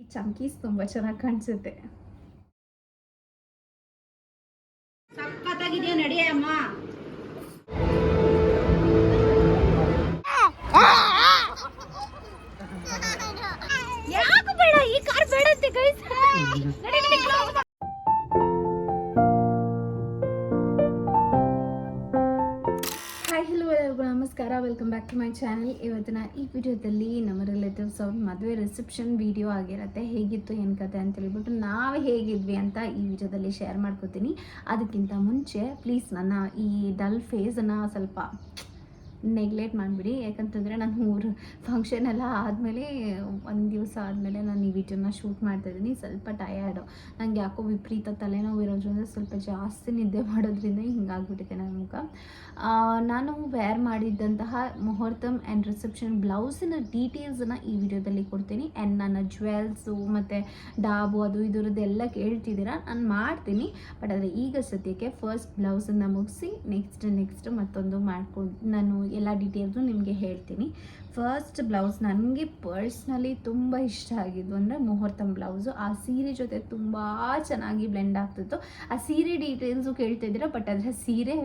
ಈ ಚಮ್ಕೀಸ್ ತುಂಬ ಚೆನ್ನಾಗಿ ಕಾಣಿಸುತ್ತೆ. ಹಲೋ ಎಲ್ಲರಿಗೂ ನಮಸ್ಕಾರ. Welcome back to my channel ಇವತ್ತಿನ ಈ ವಿಡಿಯೋದಲ್ಲಿ ನಮ್ಮ ರಿಲೇಟಿವ್ಸ್ ಅವ್ರ ಮದುವೆ ರಿಸೆಪ್ಷನ್ ವಿಡಿಯೋ ಆಗಿರುತ್ತೆ. ಹೇಗಿತ್ತು, ಏನು ಕತೆ ಅಂತ ಹೇಳ್ಬಿಟ್ಟು ನಾವು ಹೇಗಿದ್ವಿ ಅಂತ ಈ ವಿಡಿಯೋದಲ್ಲಿ ಶೇರ್ ಮಾಡ್ಕೋತೀನಿ. ಅದಕ್ಕಿಂತ ಮುಂಚೆ ಪ್ಲೀಸ್ ನನ್ನ ಈ ಡಲ್ ಫೇಸನ್ನು ಸ್ವಲ್ಪ ನೆಗ್ಲೆಕ್ಟ್ ಮಾಡಿಬಿಡಿ. ಯಾಕಂತಂದರೆ ನಾನು ಊರು ಫಂಕ್ಷನ್ ಎಲ್ಲ ಆದಮೇಲೆ ಒಂದು ದಿವಸ ಆದಮೇಲೆ ನಾನು ಈ ವಿಡಿಯೋನ ಶೂಟ್ ಮಾಡ್ತಾಯಿದ್ದೀನಿ ಸ್ವಲ್ಪ ಟಯರ್ಡು ನನಗೆ ಯಾಕೋ ವಿಪರೀತ ತಲೆನೋವು ಇರೋದ್ರಿಂದ ಸ್ವಲ್ಪ ಜಾಸ್ತಿ ನಿದ್ದೆ ಮಾಡೋದ್ರಿಂದ ಹಿಂಗಾಗ್ಬಿಟ್ಟಿದೆ ನನ್ನ ಮುಖ. ನಾನು ವೇರ್ ಮಾಡಿದ್ದಂತಹ ಮುಹೂರ್ತಮ್ ಆ್ಯಂಡ್ ರಿಸೆಪ್ಷನ್ ಬ್ಲೌಸಿನ ಡೀಟೇಲ್ಸನ್ನು ಈ ವಿಡಿಯೋದಲ್ಲಿ ಕೊಡ್ತೀನಿ. ಆ್ಯಂಡ್ ನನ್ನ ಜ್ಯುವೆಲ್ಸು ಮತ್ತು ಡಾಬು ಅದು ಇದರದ್ದೆಲ್ಲ ಕೇಳ್ತಿದ್ದೀರಾ? ನಾನು ಮಾಡ್ತೀನಿ. ಬಟ್ ಆದರೆ ಈಗ ಸದ್ಯಕ್ಕೆ ಫಸ್ಟ್ ಬ್ಲೌಸನ್ನು ಮುಗಿಸಿ ನೆಕ್ಸ್ಟ್ ನೆಕ್ಸ್ಟ್ ಮತ್ತೊಂದು ಮಾಡ್ಕೊಂಡು ನಾನು ಎಲ್ಲ ಡೀಟೇಲ್ಸು ನಿಮಗೆ ಹೇಳ್ತೀನಿ. ಫಸ್ಟ್ ಬ್ಲೌಸ್ ನನಗೆ ಪರ್ಸ್ನಲಿ ತುಂಬ ಇಷ್ಟ ಆಗಿದ್ದು ಅಂದರೆ ಮುಹೂರ್ತಮ್ ಬ್ಲೌಸು ಆ ಸೀರೆ ಜೊತೆ ತುಂಬ ಚೆನ್ನಾಗಿ ಬ್ಲೆಂಡ್ ಆಗ್ತಿತ್ತು. ಆ ಸೀರೆ ಡೀಟೇಲ್ಸು ಕೇಳ್ತಾ ಇದ್ದೀರಾ ಬಟ್ ಅದರ ಸೀರೆ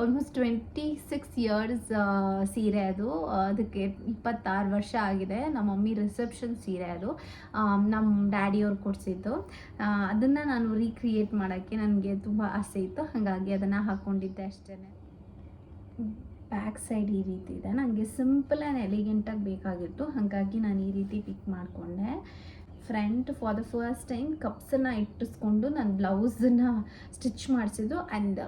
ಆಲ್ಮೋಸ್ಟ್ ಟ್ವೆಂಟಿ ಸಿಕ್ಸ್ ಇಯರ್ಸ್ ಸೀರೆ ಅದು. ಅದಕ್ಕೆ ಇಪ್ಪತ್ತಾರು ವರ್ಷ ಆಗಿದೆ. ನಮ್ಮ ಮಮ್ಮಿ ರಿಸೆಪ್ಷನ್ ಸೀರೆ ಅದು. ನಮ್ಮ ಡ್ಯಾಡಿಯವ್ರು ಕೊಡಿಸಿದ್ದು. ಅದನ್ನು ನಾನು ರೀಕ್ರಿಯೇಟ್ ಮಾಡೋಕ್ಕೆ ನನಗೆ ತುಂಬ ಆಸೆ ಇತ್ತು. ಹಾಗಾಗಿ ಅದನ್ನು ಹಾಕ್ಕೊಂಡಿದ್ದೆ ಅಷ್ಟೇ ಬ್ಯಾಕ್ ಸೈಡ್ ಈ ರೀತಿ ಇದೆ. ನನಗೆ ಸಿಂಪಲ್ ಆ್ಯಂಡ್ ಎಲಿಗೆಂಟಾಗಿ ಬೇಕಾಗಿತ್ತು. ಹಾಗಾಗಿ ನಾನು ಈ ರೀತಿ ಪಿಕ್ ಮಾಡಿಕೊಂಡೆ. Front for the first time ಕಪ್ಸನ್ನು ಇಟ್ಟಿಸ್ಕೊಂಡು ನಾನು ಬ್ಲೌಸನ್ನ ಸ್ಟಿಚ್ ಮಾಡಿಸಿದ್ದು ಆ್ಯಂಡ್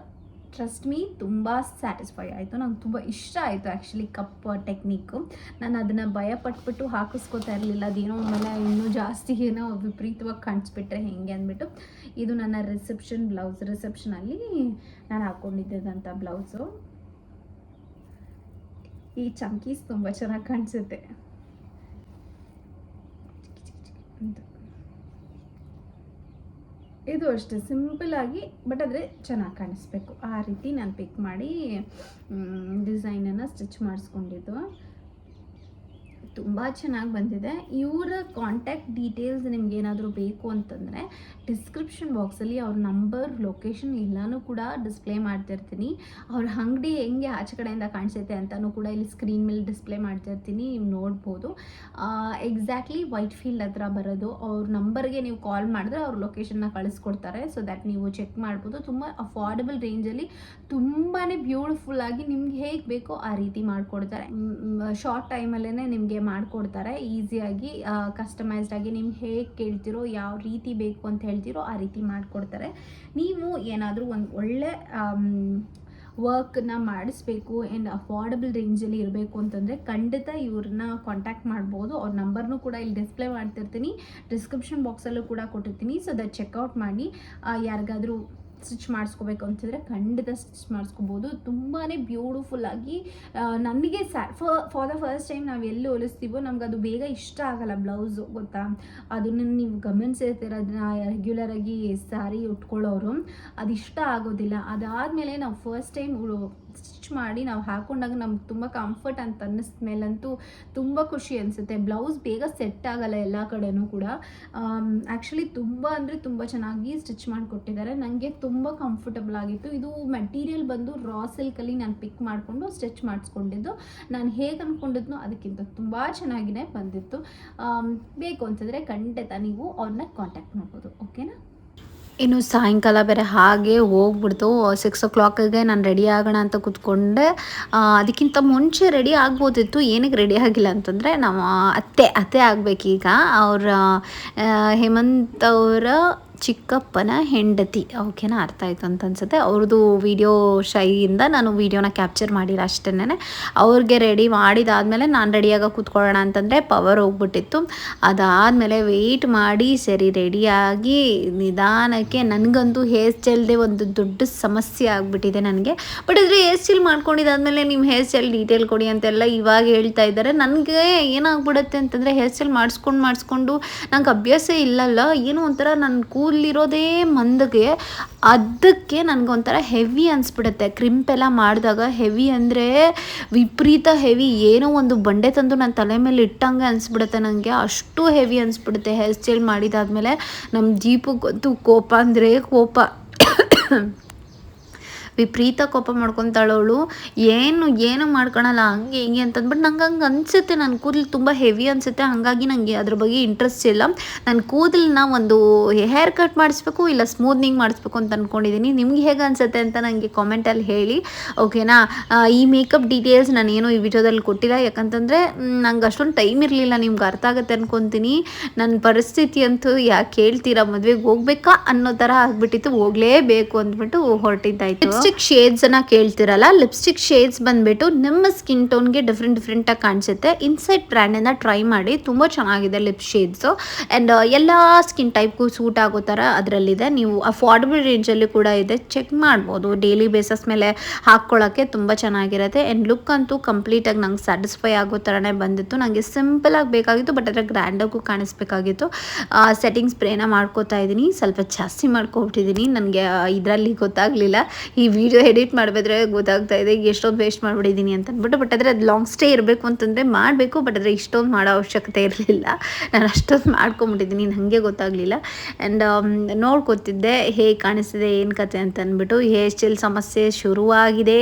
ಟ್ರಸ್ಟ್ ಮೀ ತುಂಬ ಸ್ಯಾಟಿಸ್ಫೈ ಆಯಿತು. ನಂಗೆ ತುಂಬ ಇಷ್ಟ ಆಯಿತು ಆ್ಯಕ್ಚುಲಿ ಕಪ್ ಟೆಕ್ನಿಕ್ಕು ನಾನು ಅದನ್ನು ಭಯ ಪಟ್ಬಿಟ್ಟು ಹಾಕಿಸ್ಕೋತಾ ಇರಲಿಲ್ಲ. ಅದೇನೋ ಆಮೇಲೆ ಇನ್ನೂ ಜಾಸ್ತಿ ಏನೋ ವಿಪರೀತವಾಗಿ ಕಾಣಿಸ್ಬಿಟ್ರೆ ಹೆಂಗೆ ಅಂದ್ಬಿಟ್ಟು ಇದು ನನ್ನ ರಿಸೆಪ್ಷನ್ ಬ್ಲೌಸ್ ರಿಸೆಪ್ಷನಲ್ಲಿ ನಾನು ಹಾಕ್ಕೊಂಡಿದ್ದಂಥ ಬ್ಲೌಸು ಈ ಚಂಕೀಸ್ ತುಂಬ ಚೆನ್ನಾಗಿ ಕಾಣಿಸುತ್ತೆ. ಇದು ಅಷ್ಟೇ, ಸಿಂಪಲ್ ಆಗಿ, ಬಟ್ ಆದರೆ ಚೆನ್ನಾಗಿ ಕಾಣಿಸ್ಬೇಕು. ಆ ರೀತಿ ನಾನು ಪಿಕ್ ಮಾಡಿ ಡಿಸೈನನ್ನು ಸ್ಟಿಚ್ ಮಾಡಿಸ್ಕೊಂಡಿದ್ದು. ತುಂಬ ಚೆನ್ನಾಗಿ ಬಂದಿದೆ. ಇವರ ಕಾಂಟ್ಯಾಕ್ಟ್ ಡೀಟೇಲ್ಸ್ ನಿಮ್ಗೆ ಏನಾದರೂ ಬೇಕು ಅಂತಂದರೆ ಡಿಸ್ಕ್ರಿಪ್ಷನ್ ಬಾಕ್ಸಲ್ಲಿ ಅವ್ರ ನಂಬರ್ ಲೊಕೇಶನ್ ಎಲ್ಲನೂ ಕೂಡ ಡಿಸ್ಪ್ಲೇ ಮಾಡ್ತಿರ್ತೀನಿ. ಅವ್ರ ಅಂಗಡಿ ಹೆಂಗೆ ಆಚೆ ಕಡೆಯಿಂದ ಕಾಣಿಸುತ್ತೆ ಅಂತಲೂ ಕೂಡ ಇಲ್ಲಿ ಸ್ಕ್ರೀನ್ ಮೇಲೆ ಡಿಸ್ಪ್ಲೇ ಮಾಡ್ತಿರ್ತೀನಿ, ನೀವು ನೋಡ್ಬೋದು. ಎಕ್ಸಾಕ್ಟ್ಲಿ ವೈಟ್ ಫೀಲ್ಡ್ ಹತ್ರ ಬರೋದು. ಅವ್ರ ನಂಬರ್ಗೆ ನೀವು ಕಾಲ್ ಮಾಡಿದ್ರೆ ಅವ್ರ ಲೊಕೇಶನ್ನ ಕಳಿಸ್ಕೊಡ್ತಾರೆ. ಸೊ ದ್ಯಾಟ್ ನೀವು ಚೆಕ್ ಮಾಡ್ಬೋದು. ತುಂಬ ಅಫೋರ್ಡಬಲ್ ರೇಂಜಲ್ಲಿ ತುಂಬಾ ಬ್ಯೂಟಿಫುಲ್ ಆಗಿ ನಿಮ್ಗೆ ಹೇಗೆ ಬೇಕೋ ಆ ರೀತಿ ಮಾಡಿಕೊಡ್ತಾರೆ. ಶಾರ್ಟ್ ಟೈಮಲ್ಲೇ ನಿಮಗೆ ಮಾಡಿಕೊಡ್ತಾರೆ. ಈಸಿಯಾಗಿ ಕಸ್ಟಮೈಸ್ಡ್ ಆಗಿ ನಿಮ್ಗೆ ಹೇಗೆ ಕೇಳ್ತಿರೋ, ಯಾವ ರೀತಿ ಬೇಕು ಅಂತ ಹೇಳ್ತಿರೋ ಆ ರೀತಿ ಮಾಡಿಕೊಡ್ತಾರೆ. ನೀವು ಏನಾದರೂ ಒಂದು ಒಳ್ಳೆ ವರ್ಕ್ನ ಮಾಡಿಸ್ಬೇಕು ಆ್ಯಂಡ್ ಅಫೋರ್ಡಬಲ್ ರೇಂಜಲ್ಲಿ ಇರಬೇಕು ಅಂತಂದರೆ ಖಂಡಿತ ಇವ್ರನ್ನ ಕಾಂಟ್ಯಾಕ್ಟ್ ಮಾಡ್ಬೋದು. ಅವ್ರ ನಂಬರ್ನೂ ಕೂಡ ಇಲ್ಲಿ ಡಿಸ್ಪ್ಲೇ ಮಾಡ್ತಿರ್ತೀನಿ. ಡಿಸ್ಕ್ರಿಪ್ಷನ್ ಬಾಕ್ಸಲ್ಲೂ ಕೂಡ ಕೊಟ್ಟಿರ್ತೀನಿ. ಸೊ ದಟ್ ಚೆಕ್ಔಟ್ ಮಾಡಿ ಯಾರಿಗಾದರೂ ಸ್ಟಿಚ್ ಮಾಡಿಸ್ಕೋಬೇಕು ಅಂತಿದ್ರೆ ಖಂಡಿತ ಸ್ಟಿಚ್ ಮಾಡಿಸ್ಕೋಬೋದು. ತುಂಬಾ ಬ್ಯೂಟಿಫುಲ್ ಆಗಿ ನಮಗೆ ಫಾರ್ ದ ಫಸ್ಟ್ ಟೈಮ್ ನಾವು ಎಲ್ಲಿ ಹೊಲಿಸ್ತೀವೋ ನಮ್ಗೆ ಅದು ಬೇಗ ಇಷ್ಟ ಆಗಲ್ಲ ಬ್ಲೌಸು ಗೊತ್ತಾ? ಅದನ್ನು ನೀವು ಗಮನಿಸಿರ್ತೀರ ಅದನ್ನ ರೆಗ್ಯುಲರಾಗಿ ಸ್ಯಾರಿ ಉಟ್ಕೊಳ್ಳೋರು ಅದು ಇಷ್ಟ ಆಗೋದಿಲ್ಲ. ಅದಾದ್ಮೇಲೆ ನಾವು ಫಸ್ಟ್ ಟೈಮ್ ಸ್ಟಿಚ್ ಮಾಡಿ ನಾವು ಹಾಕೊಂಡಾಗ ನಮ್ಗೆ ತುಂಬ ಕಂಫರ್ಟ್ ಅಂತ ಅನ್ನಿಸ್ದ ಮೇಲಂತೂ ತುಂಬ ಖುಷಿ ಅನಿಸುತ್ತೆ. ಬ್ಲೌಸ್ ಬೇಗ ಸೆಟ್ ಆಗಲ್ಲ ಎಲ್ಲ ಕಡೆನೂ ಕೂಡ. ಆ್ಯಕ್ಚುಲಿ ತುಂಬ ಅಂದರೆ ತುಂಬ ಚೆನ್ನಾಗಿ ಸ್ಟಿಚ್ ಮಾಡಿಕೊಟ್ಟಿದ್ದಾರೆ. ನನಗೆ ತುಂಬ ಕಂಫರ್ಟಬಲ್ ಆಗಿತ್ತು. ಇದು ಮೆಟೀರಿಯಲ್ ಬಂದು ರಾ ಸಿಲ್ಕಲ್ಲಿ ನಾನು ಪಿಕ್ ಮಾಡಿಕೊಂಡು ಸ್ಟಿಚ್ ಮಾಡಿಸ್ಕೊಂಡಿದ್ದು. ನಾನು ಹೇಗೆ ಅಂದ್ಕೊಂಡಿದ್ನೋ ಅದಕ್ಕಿಂತ ತುಂಬ ಚೆನ್ನಾಗಿನೇ ಬಂದಿತ್ತು. ಬೇಕು ಅಂತಂದರೆ ಖಂಡಿತ ನೀವು ಅವ್ರನ್ನ ಕಾಂಟ್ಯಾಕ್ಟ್ ಮಾಡ್ಬೋದು. ಓಕೆನಾ ಇನ್ನು ಸಾಯಂಕಾಲ ಬೇರೆ ಹಾಗೆ ಹೋಗ್ಬಿಡ್ತು. ಸಿಕ್ಸ್ ಓ ಕ್ಲಾಕಿಗೆ ನಾನು ರೆಡಿ ಆಗೋಣ ಅಂತ ಕೂತ್ಕೊಂಡೆ. ಅದಕ್ಕಿಂತ ಮುಂಚೆ ರೆಡಿ ಆಗ್ಬೋದಿತ್ತು. ಏನಕ್ಕೆ ರೆಡಿ ಆಗಿಲ್ಲ ಅಂತಂದರೆ ನಮ್ಮ ಅತ್ತೆ ಅತ್ತೆ ಆಗಬೇಕೀಗ. ಅವರ ಹೇಮಂತ್ ಅವರ ಚಿಕ್ಕಪ್ಪನ ಹೆಂಡತಿ. ಓಕೆನಾ? ಅರ್ಥ ಆಯಿತು ಅಂತ ಅನ್ಸುತ್ತೆ. ಅವ್ರದ್ದು ವಿಡಿಯೋ ಶೈಯಿಂದ ನಾನು ವಿಡಿಯೋನ ಕ್ಯಾಪ್ಚರ್ ಮಾಡಿಲ್ಲ ಅಷ್ಟೇನೆ ಅವ್ರಿಗೆ ರೆಡಿ ಮಾಡಿದಾದಮೇಲೆ ನಾನು ರೆಡಿಯಾಗ ಕೂತ್ಕೊಳ್ಳೋಣ ಅಂತಂದರೆ ಪವರ್ ಹೋಗ್ಬಿಟ್ಟಿತ್ತು. ಅದಾದಮೇಲೆ ವೆಯ್ಟ್ ಮಾಡಿ, ಸರಿ ರೆಡಿಯಾಗಿ ನಿಧಾನಕ್ಕೆ ನನಗಂತೂ ಹೇರ್ ಸ್ಟೈಲ್ದೇ ಒಂದು ದೊಡ್ಡ ಸಮಸ್ಯೆ ಆಗಿಬಿಟ್ಟಿದೆ ನನಗೆ. ಬಟ್ ಆದರೆ ಹೇರ್ ಸ್ಟೈಲ್ ಮಾಡ್ಕೊಂಡಿದ್ದಾದಮೇಲೆ ನಿಮ್ಮ ಹೇರ್ ಸ್ಟೈಲ್ ಡೀಟೇಲ್ ಕೊಡಿ ಅಂತೆಲ್ಲ ಇವಾಗ ಹೇಳ್ತಾ ಇದ್ದಾರೆ. ನನಗೆ ಏನಾಗ್ಬಿಡುತ್ತೆ ಅಂತಂದರೆ ಹೇರ್ ಸ್ಟೈಲ್ ಮಾಡಿಸ್ಕೊಂಡು ಮಾಡಿಸ್ಕೊಂಡು ನಂಗೆ ಅಭ್ಯಾಸ ಇಲ್ಲಲ್ಲ, ಏನೋ ಒಂಥರ ನನ್ನ ಕೂದಲು ಕೂದಲಿರೋದೇ ಮಂದಗೆ ಅದಕ್ಕೆ ನನಗೊಂಥರ ಹೆವಿ ಅನಿಸ್ಬಿಡುತ್ತೆ. ಕ್ರಿಂಪೆಲ್ಲ ಮಾಡಿದಾಗ ಹೆವಿ ಅಂದರೆ ವಿಪರೀತ ಹೆವಿ ಏನೋ ಒಂದು ಬಂಡೆ ತಂದು ನನ್ನ ತಲೆ ಮೇಲೆ ಇಟ್ಟಂಗೆ ಅನಿಸ್ಬಿಡುತ್ತೆ ನನಗೆ ಅಷ್ಟು ಹೆವಿ ಅನಿಸ್ಬಿಡುತ್ತೆ ಹೇರ್ ಸ್ಟೈಲ್ ಮಾಡಿದಾದ್ಮೇಲೆ. ನಮ್ಮ ಜೀಪಗಂತೂ ಕೋಪ ಅಂದರೆ ಕೋಪ. ವಿಪರೀತ ಕೋಪ ಮಾಡ್ಕೊತಾಳವಳು ಏನು ಏನು ಮಾಡ್ಕೊಳಲ್ಲ, ಹಂಗೆ ಹಿಂಗೆ ಅಂತಂದ್ಬಿಟ್ಟು ನಂಗೆ ಹಂಗೆ ಅನಿಸುತ್ತೆ. ನನ್ನ ಕೂದಲು ತುಂಬ ಹೆವಿ ಅನಿಸುತ್ತೆ. ಹಾಗಾಗಿ ನನಗೆ ಅದ್ರ ಬಗ್ಗೆ ಇಂಟ್ರೆಸ್ಟ್ ಇಲ್ಲ. ನನ್ನ ಕೂದಲನ್ನ ಒಂದು ಹೇರ್ ಕಟ್ ಮಾಡಿಸ್ಬೇಕು ಇಲ್ಲ ಸ್ಮೂತ್ನಿಂಗ್ ಮಾಡಿಸ್ಬೇಕು ಅಂತ ಅಂದ್ಕೊಂಡಿದ್ದೀನಿ ನಿಮ್ಗೆ ಹೇಗೆ ಅನಿಸುತ್ತೆ ಅಂತ ನನಗೆ ಕಾಮೆಂಟಲ್ಲಿ ಹೇಳಿ. ಓಕೆನಾ ಈ ಮೇಕಪ್ ಡೀಟೇಲ್ಸ್ ನಾನು ಏನೋ ಈ ವಿಡಿಯೋದಲ್ಲಿ ಕೊಟ್ಟಿಲ್ಲ. ಯಾಕಂತಂದರೆ ನಂಗೆ ಅಷ್ಟೊಂದು ಟೈಮ್ ಇರಲಿಲ್ಲ. ನಿಮ್ಗೆ ಅರ್ಥ ಆಗುತ್ತೆ ಅನ್ಕೊತೀನಿ. ನನ್ನ ಪರಿಸ್ಥಿತಿ ಅಂತೂ ಯಾಕೆ ಹೇಳ್ತೀರಾ? ಮದುವೆಗೆ ಹೋಗ್ಬೇಕಾ ಅನ್ನೋ ಥರ ಆಗ್ಬಿಟ್ಟಿತ್ತು. ಹೋಗಲೇಬೇಕು ಅಂದ್ಬಿಟ್ಟು ಹೊರಟಿದ್ದಾಯ್ತು. ಲಿಪ್ಸ್ಟಿಕ್ ಶೇಡ್ಸನ್ನು ಕೇಳ್ತಿರಲ್ಲ ಲಿಪ್ಸ್ಟಿಕ್ ಶೇಡ್ಸ್ ಬಂದ್ಬಿಟ್ಟು ನಿಮ್ಮ ಸ್ಕಿನ್ ಟೋನ್ಗೆ ಡಿಫ್ರೆಂಟ್ ಡಿಫ್ರೆಂಟಾಗಿ ಕಾಣಿಸುತ್ತೆ. ಇನ್ಸೈಡ್ ಬ್ರ್ಯಾಂಡಿಂದ ಟ್ರೈ ಮಾಡಿ, ತುಂಬ ಚೆನ್ನಾಗಿದೆ ಲಿಪ್ ಶೇಡ್ಸ್ ಆ್ಯಂಡ್ ಎಲ್ಲ ಸ್ಕಿನ್ ಟೈಪ್ಗೂ ಸೂಟ್ ಆಗೋ ಥರ ಅದರಲ್ಲಿದೆ. ನೀವು ಅಫೋರ್ಡಬಲ್ ರೇಂಜಲ್ಲಿ ಕೂಡ ಇದೆ. ಚೆಕ್ ಮಾಡ್ಬೋದು. ಡೈಲಿ ಬೇಸಸ್ ಮೇಲೆ ಹಾಕ್ಕೊಳ್ಳೋಕ್ಕೆ ತುಂಬಾ ಚೆನ್ನಾಗಿರುತ್ತೆ. ಆ್ಯಂಡ್ ಲುಕ್ ಅಂತೂ ಕಂಪ್ಲೀಟಾಗಿ ನಂಗೆ ಸ್ಯಾಟಿಸ್ಫೈ ಆಗೋ ತರನೇ ಬಂದಿತ್ತು. ನನಗೆ ಆಗಿ ಬೇಕಾಗಿತ್ತು ಬಟ್ ಅದರ ಗ್ರ್ಯಾಂಡಾಗೂ ಕಾಣಿಸ್ಬೇಕಾಗಿತ್ತು. ಸೆಟ್ಟಿಂಗ್ ಸ್ಪ್ರೇನ ಮಾಡ್ಕೋತಾ ಇದ್ದೀನಿ. ಸ್ವಲ್ಪ ಜಾಸ್ತಿ ಮಾಡ್ಕೊಬಿಟ್ಟಿದ್ದೀನಿ. ನನಗೆ ಇದರಲ್ಲಿ ಗೊತ್ತಾಗಲಿಲ್ಲ. ಈ ವಿಡಿಯೋ ಎಡಿಟ್ ಮಾಡಬೇಕಾದ್ರೆ ಗೊತ್ತಾಗ್ತಾ ಇದೆ ಎಷ್ಟೊಂದು ವೇಸ್ಟ್ ಮಾಡಿಬಿಟ್ಟಿದ್ದೀನಿ ಅಂತ ಅಂದ್ಬಿಟ್ಟು ಬಟ್ ಆದರೆ ಅದು ಲಾಂಗ್ ಸ್ಟೇ ಇರಬೇಕು ಅಂತಂದರೆ ಮಾಡಬೇಕು ಬಟ್ ಆದರೆ ಇಷ್ಟೊಂದು ಮಾಡೋ ಅವಶ್ಯಕತೆ ಇರಲಿಲ್ಲ. ನಾನು ಅಷ್ಟೊಂದು ಮಾಡ್ಕೊಂಬಿಟ್ಟಿದ್ದೀನಿ ನನಗೆ ಗೊತ್ತಾಗಲಿಲ್ಲ. ಆ್ಯಂಡ್ ನೋಡ್ಕೊತಿದ್ದೆ, ಹೇಗೆ ಕಾಣಿಸ್ತಿದೆ, ಏನು ಕತೆ ಅಂತ ಅಂದ್ಬಿಟ್ಟು ಹೇರ್ ಸ್ಟೈಲ್ ಸಮಸ್ಯೆ ಶುರುವಾಗಿದೆ.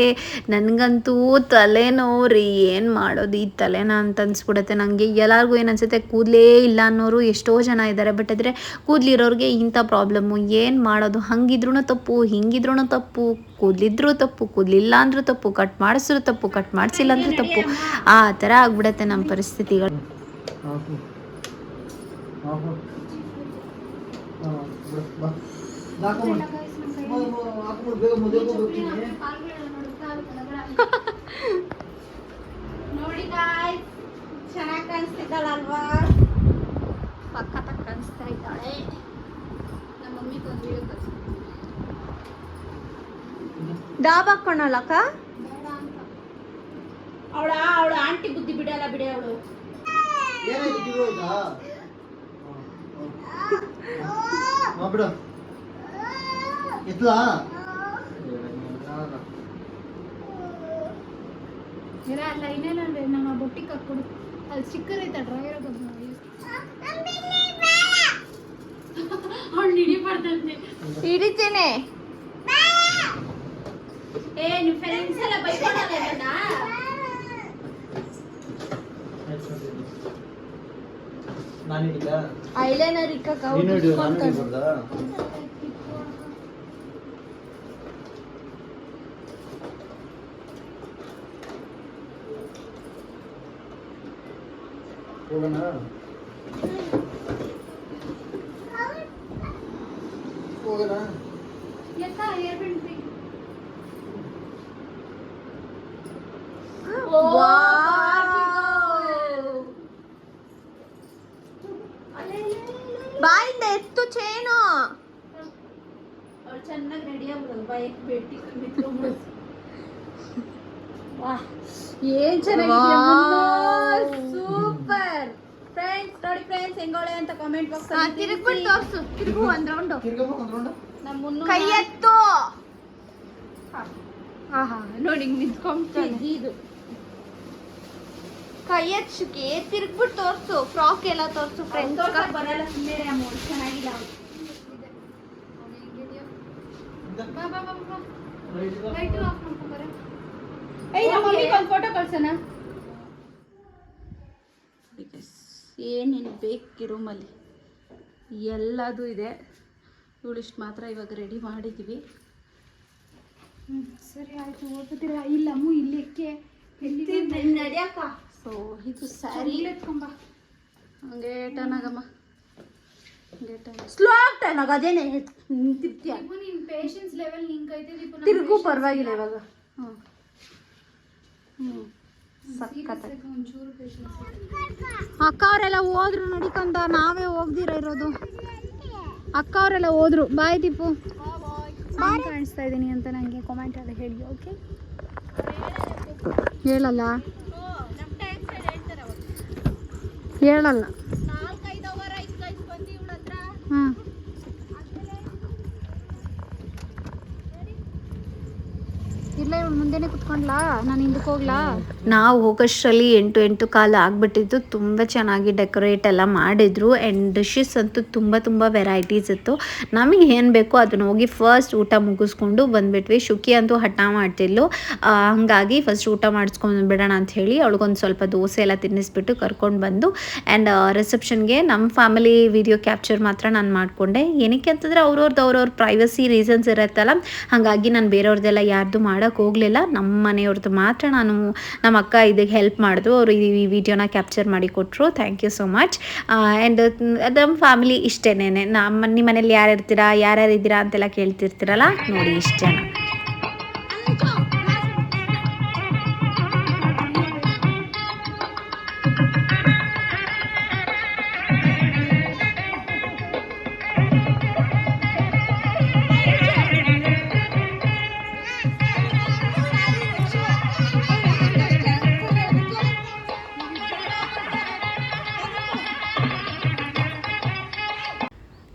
ನನಗಂತೂ ತಲೆನೋವು ರೀ ಏನು ಮಾಡೋದು ಈ ತಲೆನ ಅಂತ ಅನ್ಸ್ಬಿಡುತ್ತೆ ನನಗೆ ಎಲ್ಲರಿಗೂ ಏನು ಅನ್ಸುತ್ತೆ, ಕೂದಲೇ ಇಲ್ಲ ಅನ್ನೋರು ಎಷ್ಟೋ ಜನ ಇದ್ದಾರೆ ಬಟ್ ಆದರೆ ಕೂದಲಿರೋರಿಗೆ ಇಂಥ ಪ್ರಾಬ್ಲಮ್ಮು ಏನು ಮಾಡೋದು ಹಂಗಿದ್ರೂ ತಪ್ಪು ಹಿಂಗಿದ್ರೂ ತಪ್ಪು ಕೂದಲಿದ್ರೂ ತಪ್ಪು, ಕೂದಲಿಲ್ಲ ಅಂದ್ರೂ ತಪ್ಪು, ಕಟ್ ಮಾಡಿಸಿದ್ರು ತಪ್ಪು, ಕಟ್ ಮಾಡಿಸಿಲ್ಲ ಅಂದ್ರೂ ತಪ್ಪು. ಆ ಥರ ಆಗ್ಬಿಡತ್ತೆ ನಮ್ಮ ಪರಿಸ್ಥಿತಿಗಳು. ಪಕ್ಕ ನೋಡಿ ಚೆನ್ನಾಗಿ ಕಾಣಿಸ್ತಿದ್ದಾಳಲ್ವಾ ಸಖತ್ತಾಗಿ ಕಾಣಿಸ್ತಾ ಇದ್ದಾಳೆ ನಮ್ಮ ಮಮ್ಮಿ ಒಂದು ಡಾಬ್ ಅಕ್ಕ? ಅವಳ ಅವಳ ಆಂಟಿ ಬುದ್ಧಿ ಬಿಡಲ್ಲ ಬಿಡಿ ಅವಳು. ಬಿಡು. ಎತ್ಲಾ ಇರ ಅಲ್ಲ ಇನ್ನೇನು ಅಂದ್ರೆ ನಮ್ಮ ಬೊಟ್ಟಿಗೆ ಹಾಕ್ಕೊಡು ಅಲ್ಲಿ ಸ್ಟಿಕ್ಕರ್ ಐತ ಡ್ರೈವರ್ ಅವ್ಳು ಹಿಡಿಬಾರ್ದಂತೆ ಹಿಡಿತೇನೆ ಏ ನಿಮ್ ಫ್ರೆಂಡ್ಸ್ ಎಲ್ಲ ಬೈಕೊಳಲ್ಲ ಇವಾಗ ನಾನು ಹಿಡಿದ ಐಲೈನರ್ ಇಕ್ಕಕ್ಕ ನೀನು ಹಿಡಿದು ನಾನು ಹಿಡಿಬಾರ್ದಾ ಹೋಗೋಣ ಹೋಗೋಣ ಬಾಯಿಂದ ಎತ್ತು ಚೇನು ಅವಳು ಚೆನ್ನಾಗಿ ರೆಡಿ ಆಗ್ಬಿಡೋದು ಬೈಕ್ ಭೇಟಿ ನಿಂತ್ಕೊಂಡ್ಬಿಡೋದು ಏನ್ ಸೂಪರ್ ಫ್ರೆಂಡ್ಸ್ ನೋಡಿ ಫ್ರೆಂಡ್ಸ್ ಹೆಂಗೋಳೆ ಅಂತ ಕಾಮೆಂಟ್ ಬಾಕ್ಸ್ ತಿರುಗ್ಬಿಟ್ಟು ತೋರ್ಸು ತಿರುಗು ಒಂದ್ ರೌಂಡು ತಿರ್ಗಬೇಕು ಒಂದು ರೌಂಡ್ ನಮ್ಮ ಮುನ್ನು ಕೈ ಎತ್ತು ಆಹಾ ನೋಡಿ ನಿಂತ್ಕೊಂಡ್ತಾನೆ ಇದು ಕೈ ಹಚ್ಚಿಗೆ ತಿರುಗ್ಬಿಟ್ಟು ತೋರ್ಸು ಫ್ರಾಕ್ ಎಲ್ಲ ತೋರ್ಸು ಫ್ರೆಂಡ್ಸ್ ಬರಲ್ಲ ಸುಮ್ಮನೆ ಅಮ್ಮ ಚೆನ್ನಾಗಿಲ್ಲ ಫೋಟೋ ಕಳ್ಸೋಣ? ಏನೇನು ಬೇಕು ರೂಮಲ್ಲಿ ಎಲ್ಲದೂ ಇದೆ. ಇವಳಿಷ್ಟು ಮಾತ್ರ ಇವಾಗ ರೆಡಿ ಮಾಡಿದ್ದೀವಿ ಹ್ಮ್ ಸರಿ ಆಯ್ತು ಓದ್ತೀರಾ ಇಲ್ಲಮ್ಮ ಅಮ್ಮು ಇಲ್ಲಿಕ್ಕೆ ನಡಿಯಕ್ಕ ಸೊ ಇದು ಸ್ಯಾರಿ ಎತ್ಕೊಂಬ ಹಂಗೆ ಟರ್ನ್ ಆಗಮ್ಮ. ಹಂಗೆ ಟರ್ನ್ ಸ್ಲೋ ಆಗ ಅದೇನೆ ನಿಂತಿರ್ತೀಯ? ದೀಪು ನಿನ್ ಪೇಷನ್ಸ್ ಲೆವೆಲ್ ದೀಪು ನನ್ ತಿರುಗು ಪರವಾಗಿಲ್ಲ. ಇವಾಗ. ಹ್ಞೂ ಹ್ಞೂ ಅಕ್ಕ ಅವರೆಲ್ಲ ಹೋದ್ರು ನಡಿಕಂದ ನಾವೇ ಹೋಗ್ದಿರ ಇರೋದು. ಅಕ್ಕ ಅವರೆಲ್ಲ ಹೋದ್ರು. ಬಾಯ್ ದೀಪು. ಕಾಣಿಸ್ತಾ ಇದ್ದೀನಿ ಅಂತ ನನಗೆ ಕಾಮೆಂಟ್ ಅಲ್ಲಿ ಹೇಳಿ ಓಕೆ ಹೇಳಲ್ಲ? ಹೇಳಲ್ಲ ನಾಲ್ಕೈದು ಅವರ್ ಐದು ಗೈಸ್ ಬಂದು ಇವಳ ಹತ್ರ ಹ್ಮ್ ಆದ್ಮೇಲೆ ಕುತ್ಕೊಂಡ್ಲಾ? ನಾನು ಹಿಂದಕ್ಕೆ ನಾವು ಹೋಗೋಷ್ಟರಲ್ಲಿ ಎಂಟು ಎಂಟು ಕಾಲು ಆಗಿಬಿಟ್ಟಿತ್ತು ತುಂಬ ಚೆನ್ನಾಗಿ ಡೆಕೋರೇಟ್ ಎಲ್ಲ ಮಾಡಿದ್ರು. ಆ್ಯಂಡ್ ಡಿಶಸ್ ಅಂತೂ ತುಂಬ ತುಂಬ ವೆರೈಟೀಸ್ ಇತ್ತು. ನಮಗೆ ಏನು ಬೇಕೋ ಅದನ್ನ ಹೋಗಿ ಫಸ್ಟ್ ಊಟ ಮುಗಿಸ್ಕೊಂಡು ಬಂದ್ಬಿಟ್ವಿ. ಶುಕಿ ಅಂತೂ ಹಠ ಮಾಡ್ತಿದ್ಲು. ಹಾಗಾಗಿ ಫಸ್ಟ್ ಊಟ ಮಾಡಿಸ್ಕೊಂಡು ಬಿಡೋಣ ಅಂತ ಹೇಳಿ ಅವಳಿಗೊಂದು ಸ್ವಲ್ಪ ದೋಸೆ ಎಲ್ಲ ತಿನ್ನಿಸ್ಬಿಟ್ಟು ಕರ್ಕೊಂಡು ಬಂದು ಆ್ಯಂಡ್ ರಿಸೆಪ್ಷನ್ಗೆ ನಮ್ಮ ಫ್ಯಾಮಿಲಿ ವಿಡಿಯೋ ಕ್ಯಾಪ್ಚರ್ ಮಾತ್ರ ನಾನು ಮಾಡಿಕೊಂಡೆ. ಏನಕ್ಕೆ ಅಂತಂದರೆ ಅವ್ರವ್ರದ್ದು ಅವ್ರವ್ರ ಪ್ರೈವಸಿ ರೀಸನ್ಸ್ ಇರುತ್ತಲ್ಲ. ಹಾಗಾಗಿ ನಾನು ಬೇರೆಯವ್ರದ್ದೆಲ್ಲ ಯಾರ್ದು ಮಾಡೋಕ್ಕೆ ಹೋಗಲಿಲ್ಲ. ನಮ್ಮ ಮನೆಯವ್ರದ್ದು ಮಾತ್ರ ನಾನು ನಮ್ಮ ಅಕ್ಕ ಇದಕ್ಕೆ ಹೆಲ್ಪ್ ಮಾಡಿದ್ರು ಅವರು ಈ ವಿಡಿಯೋನ ಕ್ಯಾಪ್ಚರ್ ಮಾಡಿ ಕೊಟ್ಟರು thank you so much and ನಮ್ಮ ಫ್ಯಾಮಿಲಿ ಇಷ್ಟೇನೆ ನಮ್ಮ ನಿಮ್ಮ ಮನೇಲಿ ಯಾರು ಇರ್ತೀರಾ, ಯಾರ್ಯಾರು ಇದ್ದೀರಾ ಅಂತೆಲ್ಲ ಕೇಳ್ತಿರ್ತೀರಲ್ಲ? ನೋಡಿ ಇಷ್ಟು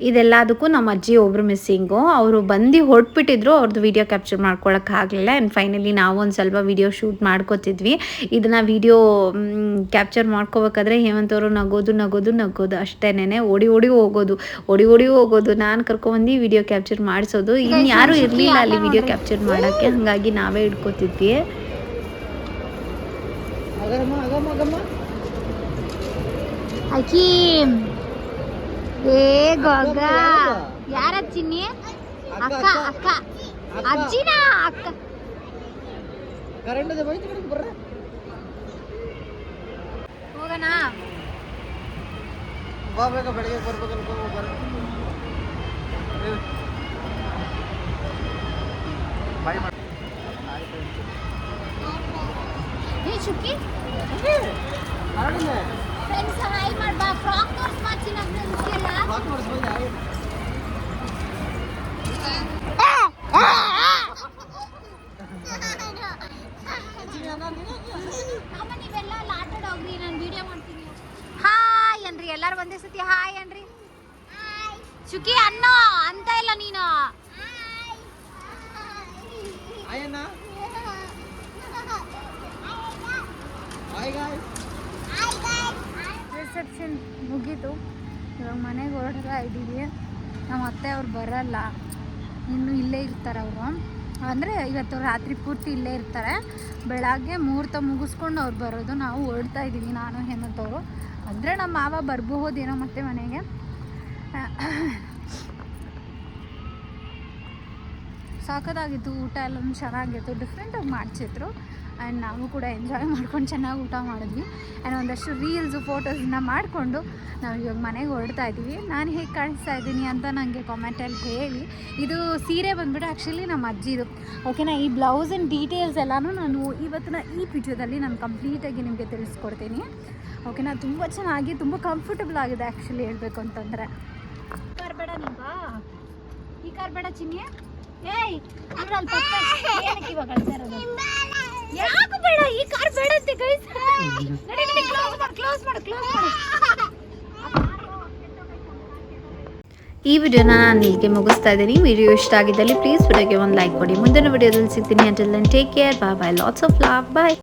ಇದೆಲ್ಲದಕ್ಕೂ ನಮ್ಮ ಅಜ್ಜಿ ಒಬ್ರು ಮಿಸ್ಸಿಂಗು ಅವರು ಬಂದು ಹೊರಟ್ಬಿಟ್ಟಿದ್ರು ಅವ್ರದ್ದು ವಿಡಿಯೋ ಕ್ಯಾಪ್ಚರ್ ಮಾಡ್ಕೊಳಕ್ಕೆ ಆಗಲಿಲ್ಲ. ಆ್ಯಂಡ್ ಫೈನಲಿ ನಾವು ಒಂದು ಸ್ವಲ್ಪ ವಿಡಿಯೋ ಶೂಟ್ ಮಾಡ್ಕೋತಿದ್ವಿ. ಇದನ್ನು ವಿಡಿಯೋ ಕ್ಯಾಪ್ಚರ್ ಮಾಡ್ಕೋಬೇಕಾದ್ರೆ ಹೇಮಂತ್ ಅವರು ನಗೋದು ನಗೋದು ನಗೋದು ಅಷ್ಟೇನೆ ಓಡಿ ಓಡಿ ಹೋಗೋದು, ಓಡಿ ಓಡಿ ಹೋಗೋದು. ನಾನು ಕರ್ಕೊಂಬಂದು ವಿಡಿಯೋ ಕ್ಯಾಪ್ಚರ್ ಮಾಡಿಸೋದು. ಇನ್ನು ಯಾರೂ ಇರಲಿಲ್ಲ ಅಲ್ಲಿ ವಿಡಿಯೋ ಕ್ಯಾಪ್ಚರ್ ಮಾಡೋಕ್ಕೆ. ಹಾಗಾಗಿ ನಾವೇ ಇಟ್ಕೋತಿದ್ವಿ ಅಕ್ಕಿ. ಏ ಗೊಗ. ಯಾರ ಚಿನ್ನಿ ಅಕ್ಕ ಅಕ್ಕ. ಅಜ್ಜಿನ ಅಕ್ಕ. ಕರೆಂಟ್ ಬರ್ರ. ಹೋಗೋಣ. ಬೆಳಗ್ಗೆ ಬಾಯ್ ಮಾಡಿ. ಶುಕಿ. ಫ್ರೆಂಡ್ಸ್ ಹಾಯ್ ಮಾಡ್ಬಾ ಫ್ರಾಕ್ ತೋರ್ಸ್ ಮಾಡ್ತೀನಿ ಹಾಯ್ ಅನ್ರಿ ಎಲ್ಲಾರು ಒಂದೇ ಸತಿ ಹಾಯ್ ಅನ್ರಿ ಶುಕಿ ಅನ್ನೋ ಅಂತ ಇಲ್ಲ ನೀನು. ರಿಸೆಪ್ಷನ್ ಮುಗೀತು. ಇವಾಗ ಮನೆಗೆ ಹೊರಡಲ್ಲ, ಇದ್ದೀವಿ. ನಮ್ಮ ಅತ್ತೆ ಅವ್ರು ಬರಲ್ಲ. ಇನ್ನು ಇಲ್ಲೇ ಇರ್ತಾರೆ ಅವರು. ಅಂದರೆ ಇವತ್ತು ರಾತ್ರಿ ಪೂರ್ತಿ ಇಲ್ಲೇ ಇರ್ತಾರೆ. ಬೆಳಗ್ಗೆ ಮುಹೂರ್ತ ಮುಗಿಸ್ಕೊಂಡು ಅವ್ರು ಬರೋದು. ನಾವು ಹೊರಡ್ತಾ ಇದ್ದೀವಿ, ನಾನು, ಹೇಮಂತ್ ಅವರು. ಅಂದರೆ ನಮ್ಮ ಮಾವ ಬರಬಹುದೇನೋ ಮತ್ತೆ ಮನೆಗೆ. ಸಾಕದಾಗಿತ್ತು ಊಟ ಎಲ್ಲ, ಚೆನ್ನಾಗಿತ್ತು. ಡಿಫ್ರೆಂಟಾಗಿ ಮಾಡಿಸಿದ್ರು. ಆ್ಯಂಡ್ ನಾವು ಕೂಡ ಎಂಜಾಯ್ ಮಾಡ್ಕೊಂಡು ಚೆನ್ನಾಗಿ ಊಟ ಮಾಡಿದ್ವಿ. ಆ್ಯಂಡ್ ಒಂದಷ್ಟು ರೀಲ್ಸು ಫೋಟೋಸನ್ನ ಮಾಡಿಕೊಂಡು ನಾವು ಇವಾಗ ಮನೆಗೆ ಹೊರಡ್ತಾ ಇದ್ದೀವಿ. ನಾನು ಹೇಗೆ ಕಾಣಿಸ್ತಾ ಇದ್ದೀನಿ ಅಂತ ನನಗೆ ಕಾಮೆಂಟಲ್ಲಿ ಹೇಳಿ. ಇದು ಸೀರೆ ಬಂದ್ಬಿಟ್ಟು ಆ್ಯಕ್ಚುಲಿ ನಮ್ಮ ಅಜ್ಜಿದು. ಓಕೆನಾ ಈ ಬ್ಲೌಸಿನ ಡೀಟೇಲ್ಸ್ ಎಲ್ಲನೂ ನಾನು ಇವತ್ತಿನ ಈ ವಿಡಿಯೋದಲ್ಲಿ ನಾನು ಕಂಪ್ಲೀಟಾಗಿ ನಿಮಗೆ ತಿಳಿಸ್ಕೊಡ್ತೀನಿ. ಓಕೆನಾ ತುಂಬ ಚೆನ್ನಾಗಿ, ತುಂಬ ಕಂಫರ್ಟಬಲ್ ಆಗಿದೆ ಆ್ಯಕ್ಚುಲಿ ಹೇಳಬೇಕು ಅಂತಂದರೆ. ಕಾರ್ ಬೇಡ ನಿಂಬಾ. ಈ ಕಾರ್ ಬೇಡ ಚಿನ್ನಿ. ಏಯ್ ಇವಾಗ ಯಾಕೆ ಬೇಡ ಈ ಕಾರ್ ಬೇಡ ಅಂತೆ ಗೈಸ್ ನಡಿ ಕ್ಲೋಸ್ ಮಾಡು ಕ್ಲೋಸ್ ಮಾಡು ಕ್ಲೋಸ್ ಈ ವಿಡಿಯೋನ ನಾನು ಇಲ್ಲಿಗೆ ಮುಗಿಸ್ತಾ ಇದ್ದೀನಿ. ವಿಡಿಯೋ ಇಷ್ಟ ಆಗಿದ್ದಲ್ಲಿ ಪ್ಲೀಸ್ ವಿಡಿಯೋಗೆ ಒಂದು ಲೈಕ್ ಕೊಡಿ. ಮುಂದಿನ ವಿಡಿಯೋದಲ್ಲಿ ಸಿಗ್ತೀನಿ. Until then take care bye bye lots of love bye